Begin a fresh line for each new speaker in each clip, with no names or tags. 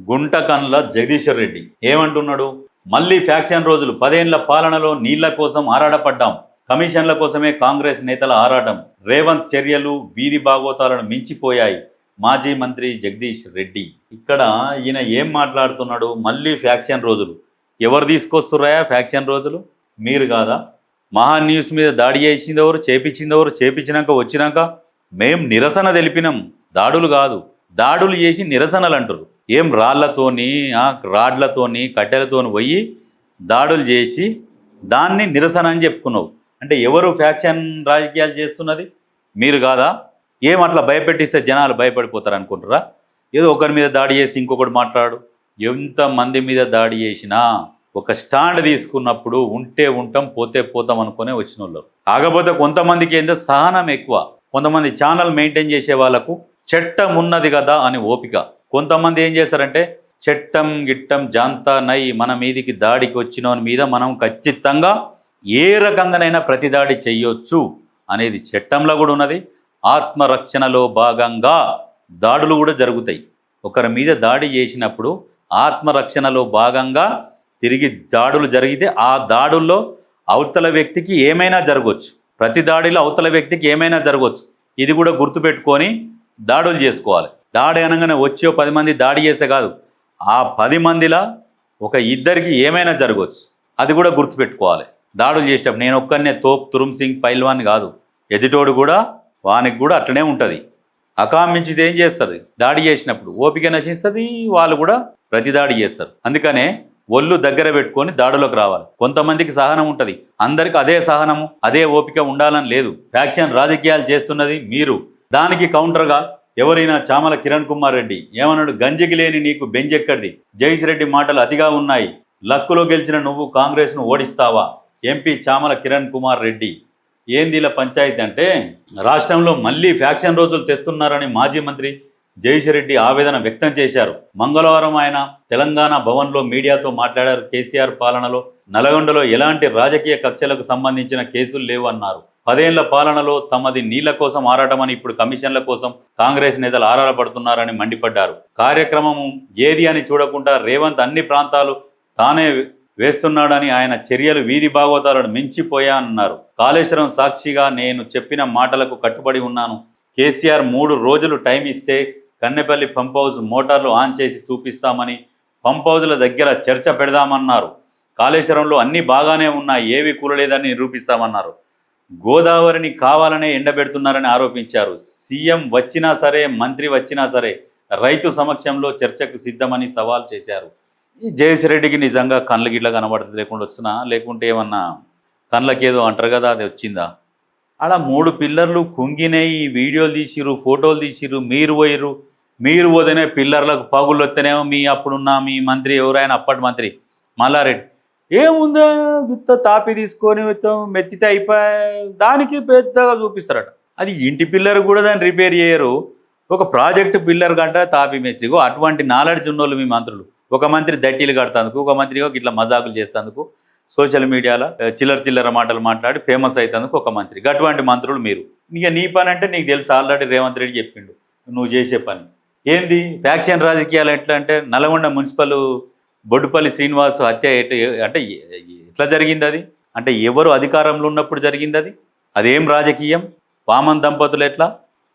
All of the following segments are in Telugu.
గుంటకండ్ల జగదీశ్వర్ రెడ్డి. ఏమంటున్నాడు? మళ్ళీ ఫ్యాక్షన్ రోజులు. పదేళ్ళ పాలనలో నీళ్ళ కోసం ఆరాటపడ్డాం. కమిషన్ల కోసమే కాంగ్రెస్ నేతల ఆరాటం. రేవంత్ చర్యలు వీధి భాగోతాలను మించిపోయాయి. మాజీ మంత్రి జగదీష్ రెడ్డి. ఇక్కడ ఈయన ఏం మాట్లాడుతున్నాడు? మళ్ళీ ఫ్యాక్షన్ రోజులు. ఎవరు తీసుకొస్తున్నాయా ఫ్యాక్షన్ రోజులు? మీరు కాదా? మహా న్యూస్ మీద దాడి చేసింది ఎవరు? చేపించింది ఎవరు? చేపించినాక వచ్చినాక? మేం నిరసన తెలిపినాం. దాడులు కాదు. దాడులు చేసి నిరసనలు అంటారు ఏం రాళ్ళతోని రాడ్లతోని కట్టెలతోని పోయి దాడులు చేసి దాన్ని నిరసన అని చెప్పుకున్నావు. అంటే ఎవరు ఫ్యాక్షన్ రాజకీయాలు చేస్తున్నది? మీరు కాదా? ఏం అట్లా భయపెట్టిస్తే జనాలు భయపడిపోతారు అనుకుంటారా ఏదో ఒకరి మీద దాడి చేసి ఇంకొకటి మాట్లాడు. ఎంత మంది మీద దాడి చేసినా ఒక స్టాండ్ తీసుకున్నప్పుడు ఉంటే ఉంటాం పోతే పోతాం అనుకునే వచ్చిన వాళ్ళు కాకపోతే కొంతమందికి ఏంటో సహనం ఎక్కువ. కొంతమంది ఛానల్ మెయింటైన్ చేసే వాళ్ళకు చట్టం ఉన్నది కదా అని ఓపిక. కొంతమంది ఏం చేస్తారంటే చట్టం గిట్టం జాంతా నై మన మీదికి దాడికి వచ్చినోని మీద మనం ఖచ్చితంగా ఏ రకంగానైనా ప్రతిదాడి చెయ్యొచ్చు అనేది చట్టంలో కూడా ఉన్నది. ఆత్మరక్షణలో భాగంగా దాడులు కూడా జరుగుతాయి. ఒకరి మీద దాడి చేసినప్పుడు ఆత్మరక్షణలో భాగంగా తిరిగి దాడులు జరిగితే ఆ దాడుల్లో అవతల వ్యక్తికి ఏమైనా జరగవచ్చు ప్రతి దాడిలో అవతల వ్యక్తికి ఏమైనా జరగవచ్చు ఇది కూడా గుర్తుపెట్టుకొని దాడులు చేసుకోవాలి. దాడి అనగానే వచ్చే పది మంది దాడి చేస్తే కాదు ఆ పది మందిలా ఒక ఇద్దరికి ఏమైనా జరగవచ్చు అది కూడా గుర్తుపెట్టుకోవాలి. దాడులు చేసేటప్పుడు నేను ఒక్కనే తోప్ తురుమ్ సింగ్ పైల్వాన్ కాదు. ఎదుటోడు కూడా వానికి కూడా అట్లనే ఉంటుంది. అకామించిది ఏం చేస్తుంది? దాడి చేసినప్పుడు ఓపిక నశిస్తుంది వాళ్ళు కూడా ప్రతి దాడి చేస్తారు. అందుకనే ఒళ్ళు దగ్గర పెట్టుకొని దాడులోకి రావాలి. కొంతమందికి సహనం ఉంటుంది. అందరికి అదే సహనము అదే ఓపిక ఉండాలని లేదు. ఫ్యాక్షన్ రాజకీయాలు చేస్తున్నది మీరు. దానికి కౌంటర్గా ఎవరైనా చామల కిరణ్ కుమార్ రెడ్డి ఏమన్నాడు? గంజికి లేని నీకు బెంజెక్కడిది? జగదీష్ రెడ్డి మాటలు అతిగా ఉన్నాయి. లక్కులో గెలిచిన నువ్వు కాంగ్రెస్ను ఓడిస్తావా? ఎంపీ చామల కిరణ్ కుమార్ రెడ్డి. ఏంది ఇలా పంచాయతీ అంటే? రాష్ట్రంలో మళ్ళీ ఫ్యాక్షన్ రోజులు తెస్తున్నారని మాజీ మంత్రి జగదీశ్వరెడ్డి ఆవేదన వ్యక్తం చేశారు. మంగళవారం ఆయన తెలంగాణ భవన్లో మీడియాతో మాట్లాడారు. కేసీఆర్ పాలనలో నల్గొండలో ఎలాంటి రాజకీయ కక్షలకు సంబంధించిన కేసులు లేవు అన్నారు పదేళ్ళ పాలనలో తమది నీళ్ళ కోసం ఆరాటమని ఇప్పుడు కమిషన్ల కోసం కాంగ్రెస్ నేతలు ఆరాటపడుతున్నారని మండిపడ్డారు. కార్యక్రమం ఏది అని చూడకుండా రేవంత్ అన్ని ప్రాంతాలు తానే వేస్తున్నాడని ఆయన చర్యలు వీధి భాగవతాలను మించిపోయానన్నారు కాళేశ్వరం సాక్షిగా నేను చెప్పిన మాటలకు కట్టుబడి ఉన్నాను. కేసీఆర్ మూడు రోజులు టైం ఇస్తే కన్నెపల్లి పంప్ హౌస్ మోటార్లు ఆన్ చేసి చూపిస్తామని పంప్ హౌజ్ల దగ్గర చర్చ పెడదామన్నారు. కాళేశ్వరంలో అన్ని బాగానే ఉన్నాయి ఏవి కూలలేదని నిరూపిస్తామన్నారు. గోదావరిని కావాలనే ఎండబెడుతున్నారని ఆరోపించారు. సీఎం వచ్చినా సరే మంత్రి వచ్చినా సరే రైతు సమక్షంలో చర్చకు సిద్ధమని సవాల్ చేశారు. ఈ జయశ్రెడ్డికి నిజంగా కళ్ళ గిట్ల కనబడుతుంది లేకుండా వచ్చినా లేకుంటే ఏమన్నా కళ్ళకేదో అంటారు కదా అది వచ్చిందా? అలా మూడు పిల్లర్లు కుంగినాయి వీడియోలు తీసిరు ఫోటోలు తీసిరు మీరు పోయిర్రు. మీరు పోతేనే పిల్లర్లకు పగులు వస్తేనేమో మీ అప్పుడున్న మీ మంత్రి ఎవరైనా అప్పటి మంత్రి. మల్లారెడ్డి ఏముందా విత్త తాపి తీసుకొని మొత్తం మెత్తితే అయిపోయి. దానికి పెద్దగా చూపిస్తారట. అది ఇంటి పిల్లర్ కూడా దాన్ని రిపేర్ చేయరు. ఒక ప్రాజెక్ట్ పిల్లర్ గంట తాపి మేస్త్రిగో అటువంటి నాలెడ్జ్ ఉన్నోళ్ళు మీ మంత్రులు. ఒక మంత్రి దట్టీలు కడతాందుకు ఒక మంత్రిగా ఇట్లా మజాకులు చేస్తేందుకు సోషల్ మీడియాలో చిల్లర చిల్లర మాటలు మాట్లాడి ఫేమస్ అవుతందుకు ఒక మంత్రి. అటువంటి మంత్రులు మీరు. ఇక నీ పని అంటే నీకు తెలుసు ఆల్రెడీ రేవంత్ రెడ్డి చెప్పిండు. నువ్వు చేసే పని. ఏంది? ఫ్యాక్షన్ రాజకీయాలు ఎట్లా అంటే నల్గొండ మున్సిపల్ బొడ్డుపల్లి శ్రీనివాస్ హత్య అంటే ఎట్లా జరిగింది అది అంటే ఎవరు అధికారంలో ఉన్నప్పుడు జరిగింది అది అదేం రాజకీయం? వామన్ దంపతులు ఎట్లా?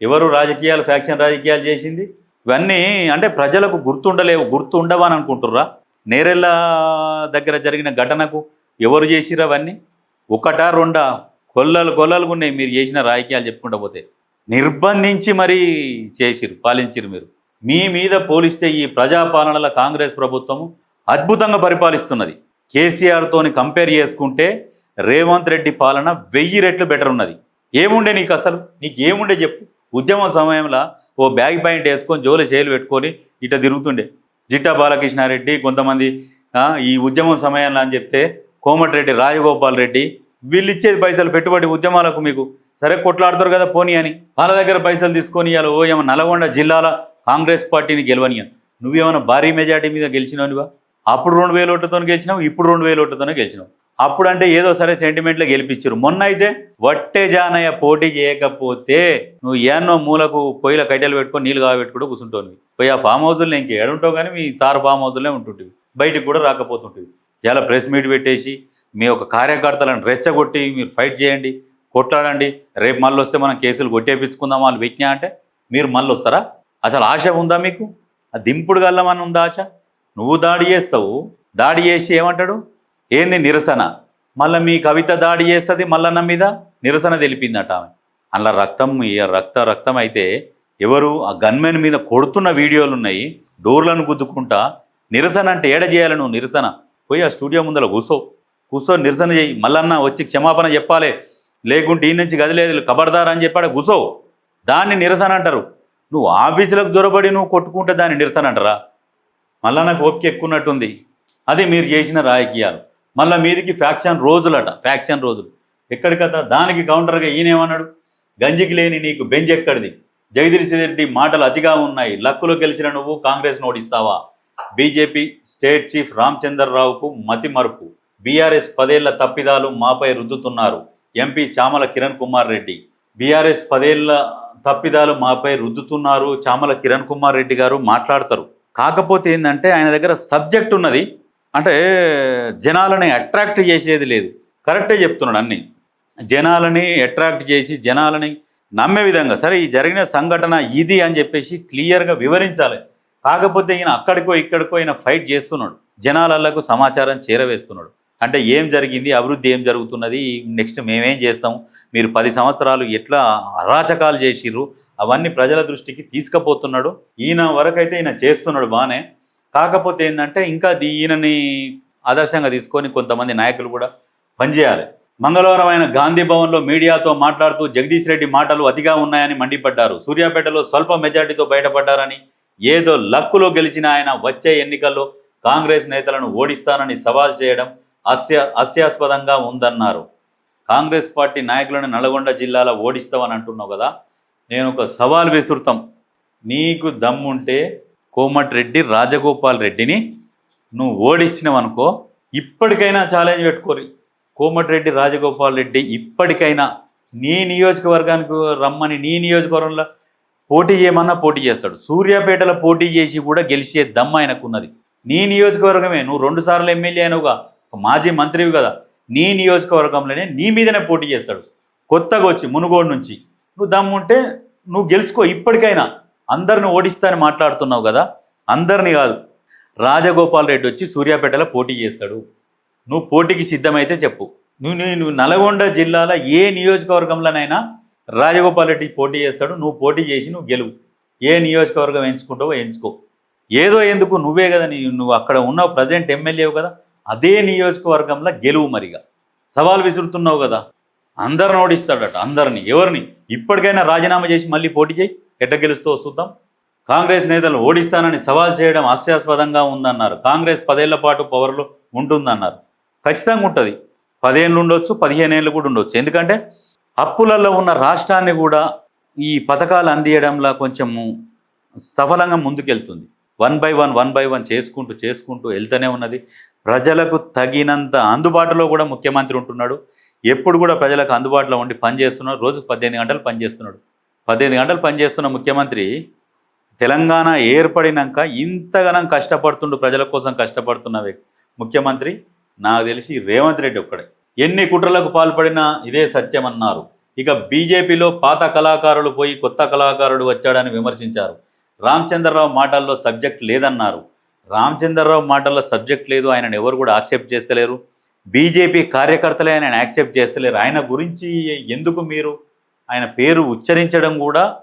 ఎవరు రాజకీయాలు ఫ్యాక్షన్ రాజకీయాలు చేసింది? ఇవన్నీ అంటే ప్రజలకు గుర్తుండలేవు గుర్తు ఉండవని అనుకుంటుర్రా? నేరెళ్ళ దగ్గర జరిగిన ఘటనకు ఎవరు చేసిరా అవన్నీ? ఒకటా రెండా? కొల్లలు కొల్లలు ఉన్నాయి మీరు చేసిన రాజకీయాలు చెప్పుకుంటా పోతే. నిర్బంధించి మరీ చేసిరు పాలించిరు మీరు. మీ మీద పోలిస్తే ఈ ప్రజాపాలనల కాంగ్రెస్ ప్రభుత్వము అద్భుతంగా పరిపాలిస్తున్నది. కేసీఆర్తోని కంపేర్ చేసుకుంటే రేవంత్ రెడ్డి పాలన వెయ్యి రెట్లు బెటర్ ఉన్నది. ఏముండే నీకు అసలు? నీకు ఏముండే చెప్పు. ఉద్యమ సమయంలో ఓ బ్యాగ్ పాయింట్ వేసుకొని జోలి చేలు పెట్టుకొని ఇట తిరుగుతుండే. జిట్టా బాలకృష్ణారెడ్డి కొంతమంది ఈ ఉద్యమం సమయంలో అని చెప్తే కోమటిరెడ్డి రాజగోపాల్ రెడ్డి వీళ్ళు ఇచ్చేది పైసలు పెట్టుబడి ఉద్యమాలకు మీకు. సరే కొట్లాడతారు కదా పోనీ అని. వాళ్ళ దగ్గర పైసలు తీసుకొని ఇవాళ ఓ ఏమో నల్గొండ జిల్లాల కాంగ్రెస్ పార్టీని గెలవని నువ్వేమైనా భారీ మెజార్టీ మీద గెలిచినవనివా అప్పుడు రెండు వేల ఓట్లతో గెలిచినాం ఇప్పుడు రెండు వేల ఓట్లతోనే గెలిచినావు అప్పుడంటే ఏదో సరే సెంటిమెంట్లో గెలిపించారు. మొన్న అయితే వట్టే జానయ్య పోటీ చేయకపోతే నువ్వు ఏన్నో మూలకు పొయ్యిల కట్టెలు పెట్టుకొని నీళ్ళు కాబెట్టుకుంటూ కూర్చుంటావు పోయి ఆ ఫామ్ హౌస్లో ఇంక ఏడుంటావు కానీ మీ సార్ ఫామ్ హౌస్లోనే ఉంటుంటివి. బయటికి కూడా రాకపోతుంటివి. ఇలా ప్రెస్ మీట్ పెట్టేసి మీ యొక్క కార్యకర్తలను రెచ్చగొట్టి మీరు ఫైట్ చేయండి కొట్లాడండి. రేపు మళ్ళీ వస్తే మనం కేసులు కొట్టేపించుకుందాం వాళ్ళు పెట్టినా అంటే మీరు మళ్ళీ వస్తారా? అసలు ఆశ ఉందా మీకు? ఆ దింపుడు గల్లమని ఉందా ఆశ? నువ్వు దాడి చేస్తావు దాడి చేసి ఏమంటాడు? ఏంది నిరసన? మళ్ళీ మీ కవిత దాడి చేస్తుంది మల్లన్న మీద? నిరసన తెలిపిందట ఆమె. అందులో రక్తం ఈ రక్త రక్తం అయితే ఎవరు ఆ గన్మెన్ మీద కొడుతున్న వీడియోలు ఉన్నాయి డోర్లను గుద్దుకుంటా నిరసన అంటే ఏడ చేయాలి నువ్వు నిరసన? పోయి ఆ స్టూడియో ముందర కూసో. కూర్చో నిరసన చేయి. మల్లన్న వచ్చి క్షమాపణ చెప్పాలి. లేకుంటే ఈ నుంచి గదిలేదు కబర్దార్ అని చెప్పాడు కూసో. దాన్ని నిరసన అంటారు. నువ్వు ఆఫీసులకు జొరబడి నువ్వు కొట్టుకుంటే దాన్ని నిరసన అంటారా? మళ్ళా నాకు ఓపిక ఎక్కున్నట్టుంది. అది మీరు చేసిన రాజకీయాలు. మళ్ళీ మీదికి ఫ్యాక్షన్ రోజులట ఫ్యాక్షన్ రోజులు. ఎక్కడికత దానికి కౌంటర్గా ఈయనేమన్నాడు గంజికి లేని నీకు బెంజ్ ఎక్కడిది? జగదీశ్ రెడ్డి మాటలు అతిగా ఉన్నాయి. లక్కులో గెలిచిన నువ్వు కాంగ్రెస్ ఓడిస్తావా బీజేపీ స్టేట్ చీఫ్ రామచంద్రరావుకు మతి మరుపు. బీఆర్ఎస్ పదేళ్ళ తప్పిదాలు మాపై రుద్దుతున్నారు. ఎంపీ చామల కిరణ్ కుమార్ రెడ్డి. బీఆర్ఎస్ పదేళ్ళ తప్పిదాలు మాపై రుద్దుతున్నారు చామల కిరణ్ కుమార్ రెడ్డి గారు మాట్లాడతారు. కాకపోతే ఏంటంటే ఆయన దగ్గర సబ్జెక్ట్ ఉన్నది. అంటే జనాలని అట్రాక్ట్ చేసేది లేదు. కరెక్టే చెప్తున్నాడు అన్ని. జనాలని అట్రాక్ట్ చేసి జనాలని నమ్మే విధంగా సరే ఈ జరిగిన సంఘటన ఇది అని చెప్పేసి క్లియర్గా వివరించాలి. కాకపోతే ఈయన అక్కడికో ఇక్కడికో ఈయన ఫైట్ చేస్తున్నాడు. జనాలకు సమాచారం చేరవేస్తున్నాడు. అంటే ఏం జరిగింది అభివృద్ధి ఏం జరుగుతున్నది నెక్స్ట్ మేమేం చేస్తాం మీరు పది సంవత్సరాలు ఎట్లా అరాచకాలు చేసిర్రు అవన్నీ ప్రజల దృష్టికి తీసుకుపోతున్నాడు. ఈయన వరకైతే ఈయన చేస్తున్నాడు బాగానే కాకపోతే ఏంటంటే ఇంకా దీ- ఈయనని ఆదర్శంగా తీసుకొని కొంతమంది నాయకులు కూడా పనిచేయాలి మంగళవారం ఆయన గాంధీ భవన్లో మీడియాతో మాట్లాడుతూ జగదీష్ రెడ్డి మాటలు అతిగా ఉన్నాయని మండిపడ్డారు. సూర్యాపేటలో స్వల్ప మెజార్టీతో బయటపడ్డారని ఏదో లక్కులో గెలిచిన ఆయన వచ్చే ఎన్నికల్లో కాంగ్రెస్ నేతలను ఓడిస్తానని సవాల్ చేయడం హస్య హాస్యాస్పదంగా ఉందన్నారు. కాంగ్రెస్ పార్టీ నాయకులను నల్గొండ జిల్లాలో ఓడిస్తామని అంటున్నావు కదా. నేను ఒక సవాల్ విసురుతాం. నీకు దమ్ముంటే కోమటిరెడ్డి రాజగోపాల్ రెడ్డిని నువ్వు ఓడించినవనుకో ఇప్పటికైనా ఛాలెంజ్ పెట్టుకోరి. కోమటిరెడ్డి రాజగోపాల్ రెడ్డి ఇప్పటికైనా నీ నియోజకవర్గానికి రమ్మని నీ నియోజకవర్గంలో పోటీ చేయమన్నా పోటీ చేస్తాడు. సూర్యాపేటలో పోటీ చేసి కూడా గెలిచే దమ్మ ఆయనకున్నది. నీ నియోజకవర్గమే. నువ్వు రెండు సార్లు ఎమ్మెల్యే అయినవుగా ఒక మాజీ మంత్రివి కదా. నీ నియోజకవర్గంలోనే నీ మీదనే పోటీ చేస్తాడు. కొత్తగా వచ్చి మునుగోడు నుంచి. నువ్వు దమ్ముంటే నువ్వు గెలుచుకో ఇప్పటికైనా. అందరిని ఓడిస్తానని మాట్లాడుతున్నావు కదా. అందరిని కాదు. రాజగోపాల్ రెడ్డి వచ్చి సూర్యాపేటలో పోటీ చేస్తాడు. నువ్వు పోటీకి సిద్ధమైతే చెప్పు. నువ్వు నువ్వు- నల్గొండ జిల్లాలో ఏ నియోజకవర్గంలోనైనా రాజగోపాల్ రెడ్డి పోటీ చేస్తాడు. నువ్వు పోటీ చేసి నువ్వు గెలువు. ఏ నియోజకవర్గం ఎంచుకుంటావో ఎంచుకో. ఏదో ఎందుకు నువ్వే కదా నీ నువ్వు అక్కడ ఉన్నావు ప్రజెంట్ ఎమ్మెల్యేవు కదా. అదే నియోజకవర్గంలో గెలువు మరిగా. సవాల్ విసురుతున్నావు కదా. అందరిని ఓడిస్తాడట అందరిని ఎవరిని? ఇప్పటికైనా రాజీనామా చేసి మళ్ళీ పోటీ చేయి ఎట్ట గెలుస్తూ చూద్దాం. కాంగ్రెస్ నేతలు ఓడిస్తానని సవాల్ చేయడం హాస్యాస్పదంగా ఉందన్నారు. కాంగ్రెస్ పదేళ్ళ పాటు పవర్లో ఉంటుందన్నారు. ఖచ్చితంగా ఉంటుంది. పదేళ్ళు ఉండొచ్చు పదిహేను ఏళ్ళు కూడా ఉండొచ్చు. ఎందుకంటే అప్పులలో ఉన్న రాష్ట్రాన్ని కూడా ఈ పథకాలు అందియడంలో కొంచెము సఫలంగా ముందుకెళ్తుంది. One by one one by one చేసుకుంటూ చేసుకుంటూ వెళ్తూనే ఉన్నది. ప్రజలకు తగినంత అందుబాటులో కూడా ముఖ్యమంత్రి ఉంటున్నాడు. ఎప్పుడు కూడా ప్రజలకు అందుబాటులో ఉండి పనిచేస్తున్నాడు. రోజుకు పద్దెనిమిది గంటలు పనిచేస్తున్నాడు. పద్దెనిమిది గంటలు పనిచేస్తున్న ముఖ్యమంత్రి తెలంగాణ ఏర్పడినాక ఇంతగానం కష్టపడుతుండు ప్రజల కోసం కష్టపడుతున్న వ్యక్తి ముఖ్యమంత్రి నాకు తెలిసి రేవంత్ రెడ్డి ఒక్కడే. ఎన్ని కుట్రలకు పాల్పడినా ఇదే సత్యం అన్నారు. ఇక బీజేపీలో పాత కళాకారులు పోయి కొత్త కళాకారుడు వచ్చాడని విమర్శించారు. రామచంద్రరావు మాటల్లో సబ్జెక్ట్ లేదన్నారు. రామచంద్రరావు మాటల్లో సబ్జెక్ట్ లేదు ఆయనను ఎవరు కూడా ఆక్సెప్ట్ చేస్తలేరు. బీజేపీ కార్యకర్తలే ఆయన యాక్సెప్ట్ చేస్తలేరు. ఆయన గురించి ఎందుకు మీరు ఆయన పేరు ఉచ్చరించడం కూడా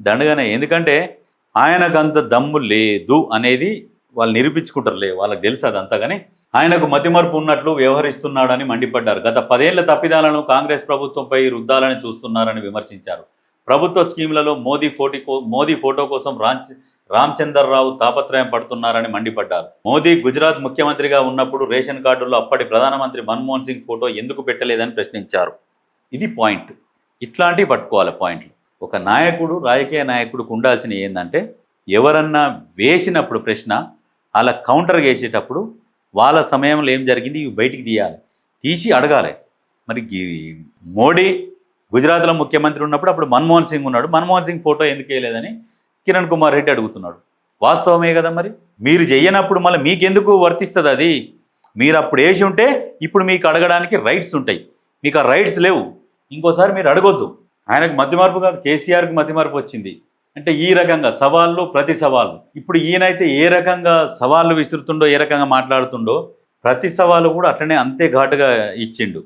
దండగానే. ఎందుకంటే ఆయనకు అంత దమ్ము లేదు అనేది వాళ్ళు నిరూపించుకుంటారులే. వాళ్ళకి తెలుసు అదంతా కానీ ఆయనకు మతిమరుపు ఉన్నట్లు వ్యవహరిస్తున్నాడని మండిపడ్డారు. గత పదేళ్ళ తప్పిదాలను కాంగ్రెస్ ప్రభుత్వంపై రుద్దాలని చూస్తున్నారని విమర్శించారు. ప్రభుత్వ స్కీములలో మోదీ ఫోటో మోదీ ఫోటో కోసం రాంచి రామచంద్రరావు తాపత్రయం పడుతున్నారని మండిపడ్డారు. మోదీ గుజరాత్ ముఖ్యమంత్రిగా ఉన్నప్పుడు రేషన్ కార్డుల్లో అప్పటి ప్రధానమంత్రి మన్మోహన్ సింగ్ ఫోటో ఎందుకు పెట్టలేదని ప్రశ్నించారు. ఇది పాయింట్. ఇట్లాంటివి పట్టుకోవాలి పాయింట్లు. ఒక నాయకుడు రాజకీయ నాయకుడికి ఉండాల్సిన ఏంటంటే ఎవరన్నా వేసినప్పుడు ప్రశ్న అలా కౌంటర్ వేసేటప్పుడు వాళ్ళ సమయంలో ఏం జరిగింది ఇవి బయటికి తీయాలి. తీసి అడగాలి. మరి మోడీ గుజరాత్లో ముఖ్యమంత్రి ఉన్నప్పుడు అప్పుడు మన్మోహన్ సింగ్ ఉన్నాడు. మన్మోహన్ సింగ్ ఫోటో ఎందుకు వేయలేదని కిరణ్ కుమార్ రెడ్డి అడుగుతున్నాడు. వాస్తవమే కదా మరి? మీరు చెయ్యనప్పుడు మళ్ళీ మీకెందుకు వర్తిస్తుంది అది? మీరు అప్పుడు వేసి ఉంటే ఇప్పుడు మీకు అడగడానికి రైట్స్ ఉంటాయి. మీకు ఆ రైట్స్ లేవు. ఇంకోసారి మీరు అడగొద్దు. ఆయనకు మధ్య మార్పు కాదు కేసీఆర్కి మధ్య మార్పు వచ్చింది. అంటే ఈ రకంగా సవాళ్ళు ప్రతి సవాళ్ళు. ఇప్పుడు ఈయనైతే ఏ రకంగా సవాళ్ళు విసురుతుండో ఏ రకంగా మాట్లాడుతుండో ప్రతి సవాలు కూడా అట్లనే అంతే ఘాటుగా ఇచ్చిండు.